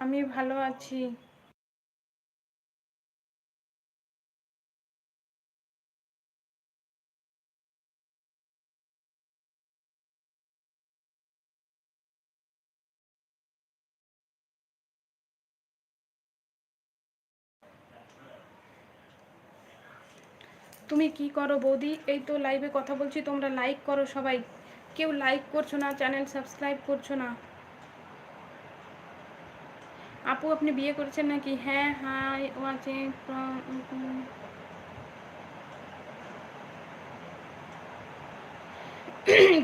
আমি ভালো আছি। তুমি কি করো বৌদি? এই তো লাইভে কথা বলছি, তোমরা লাইক করো সবাই। কেউ লাইক করছ না চ্যানেল সাবস্ক্রাইব করছ না। আপু, আপনি বিয়ে করেছেন নাকি? হ্যাঁ হাই, ওয়াচিং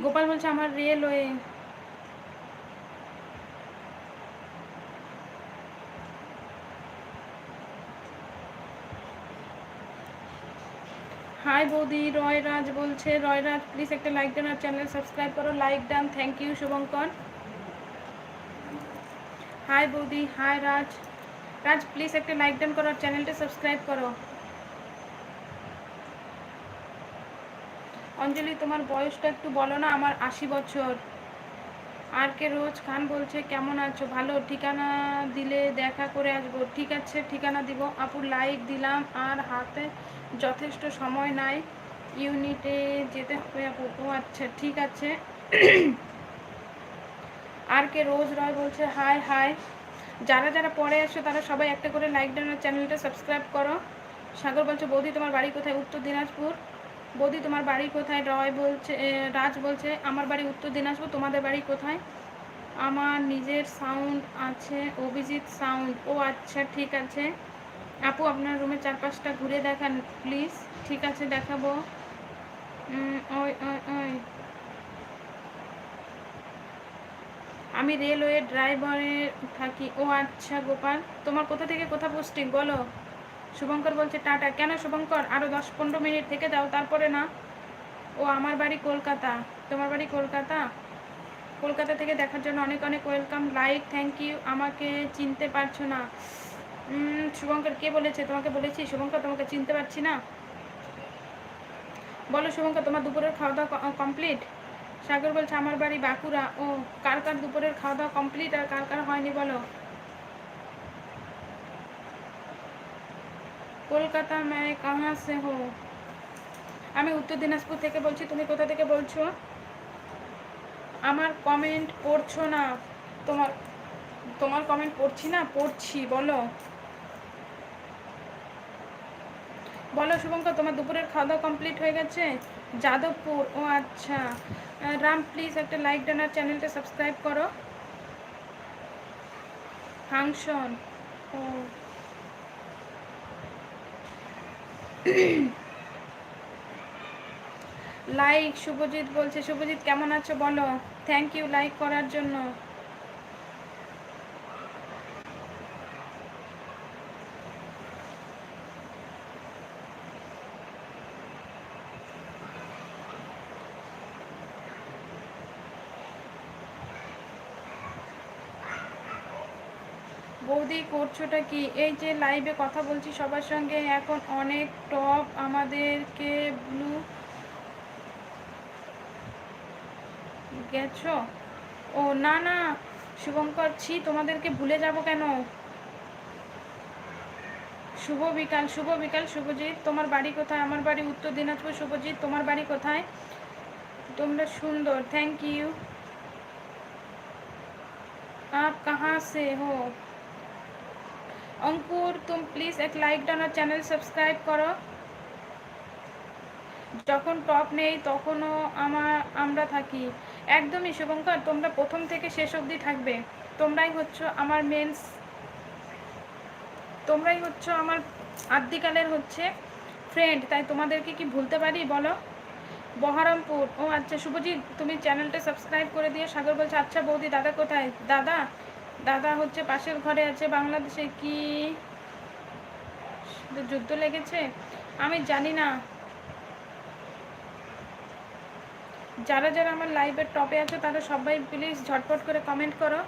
গোপাল বলছে আমার রেলওয়ে। হাই বৌদি, রয়রাজ বলছে, রয়রাজ প্লিজ একটা লাইক দেন আর চ্যানেল সাবস্ক্রাইব করো। Like done thank you Shubhankar. Hi বৌদি হাই রাজ রাজ প্লিজ একটা লাইক ডান করো চ্যানেলটা সাবস্ক্রাইব করো অঞ্জলি তোমার বয়সটা একটু বলো না আমার আশি বছর আর কে রোজ খান বলছে কেমন আছো ভালো ঠিকানা দিলে দেখা করে আসব ঠিক আছে ঠিকানা দিব আপুর লাইক দিলাম আর হাতে যথেষ্ট সময় নাই ইউনিটে যেতে হবে আপু আচ্ছা ঠিক আছে আর কে রোজ রয় বলছে হাই হাই যারা যারা পরে আসো তারা সবাই একটা করে লাইক দেন চ্যানেলটা সাবস্ক্রাইব করো। সাগর বলছে, বৌদি, তোমার বাড়ি কোথায়? উত্তর দিনাজপুর। বৌদি, তোমার বাড়ি কোথায়? রয় বলছে রাজ বলছে, আমার বাড়ি উত্তর দিনাজপুর, তোমাদের বাড়ি কোথায়? আমার নিজের সাউন্ড আছে, অভিজিৎ সাউন্ড ও আচ্ছা ঠিক আছে। আপু, আপনার রুমে চার পাঁচটা ঘুরে দেখান প্লিজ ঠিক আছে, দেখাবো। ওই ওই ওই। আমি রেলওয়ে ড্রাইভারে থাকি। ও আচ্ছা গোপাল, তোমার কোথা থেকে কোথা পোস্টিং বলো? শুভঙ্কর বলছে, টাটা। কেন শুভঙ্কর? আরও দশ পনেরো মিনিট থেকে যাও, তারপরে না। ও, আমার বাড়ি কলকাতা। তোমার বাড়ি কলকাতা? কলকাতা থেকে দেখার জন্য অনেক অনেক ওয়েলকাম লাইক থ্যাংক ইউ আমাকে চিনতে পারছ না। শুভঙ্কর, কে বলেছে? তোমাকে বলেছি? শুভঙ্কর, তোমাকে চিনতে পারছি না? বলো শুভঙ্কর, তোমার দুপুরের খাওয়া দাওয়া কমপ্লিট সাগর বলছে, আমার বাড়ি বাঁকুড়া। ও, কার কার দুপুরের খাওয়া দাওয়া কমপ্লিট আর কার কার হয়নি বলো? কলকাতা মেয়ে কাহা সে হো? আমি উত্তর দিনাজপুর থেকে বলছি, তুমি কোথা থেকে বলছো? আমার কমেন্ট পড়ছো না। তোমার তোমার কমেন্ট পড়ছি না, পড়ছি, বলো। বলো শুভঙ্কর, তোমার দুপুরের খাওয়া দাওয়া কমপ্লিট হয়ে গেছে? যাদবপুর, ও আচ্ছা। রাম প্লিজ একটা লাইক ডান আর চ্যানেলটা সাবস্ক্রাইব করো। ফাংশন, ও। লাইক শুভজিৎ বলছে, শুভজিৎ কেমন আছো বলো? থ্যাংক ইউ লাইক করার জন্য। বৌদি করছোটা কি এই যে লাইভে কথা বলছি সবার সঙ্গে এখন অনেক টপ আমাদেরকে ব্লু গেছো ও না না শুভঙ্কর ছি তোমাদেরকে ভুলে যাব কেন শুভ বিকাল শুভ বিকাল শুভজিৎ তোমার বাড়ি কোথায় আমার বাড়ি উত্তর দিনাজপুর শুভজিৎ তোমার বাড়ি কোথায় তোমরা সুন্দর থ্যাংক ইউ आप कहाँ से हो অঙ্কুর, তুমি প্লিজ এক লাইক ডান আর চ্যানেল সাবস্ক্রাইব করো। যখন টপ নেই, তখনও আমার আমরা থাকি। একদমই শুভঙ্কর, তোমরা প্রথম থেকে শেষ অবধি থাকবে। তোমরাই হচ্ছ আমার মেন্স তোমরাই হচ্ছ আমার আদ্যিকালের হচ্ছে ফ্রেন্ড তাই তোমাদেরকে কি ভুলতে পারি, বলো? বহরমপুর। ও আচ্ছা শুভজিৎ, তুমি চ্যানেলটা সাবস্ক্রাইব করে দিয়ে সাগর বলছে আচ্ছা বৌদি, দাদা কোথায়? দাদা দাদা হচ্ছে পাশের ঘরে আছে বাংলাদেশে কি যুদ্ধ লেগেছে? আমি জানি না। যারা যারা আমার লাইভের টপে আছে তারা সবাই প্লিজ ঝটপট করে কমেন্ট করো।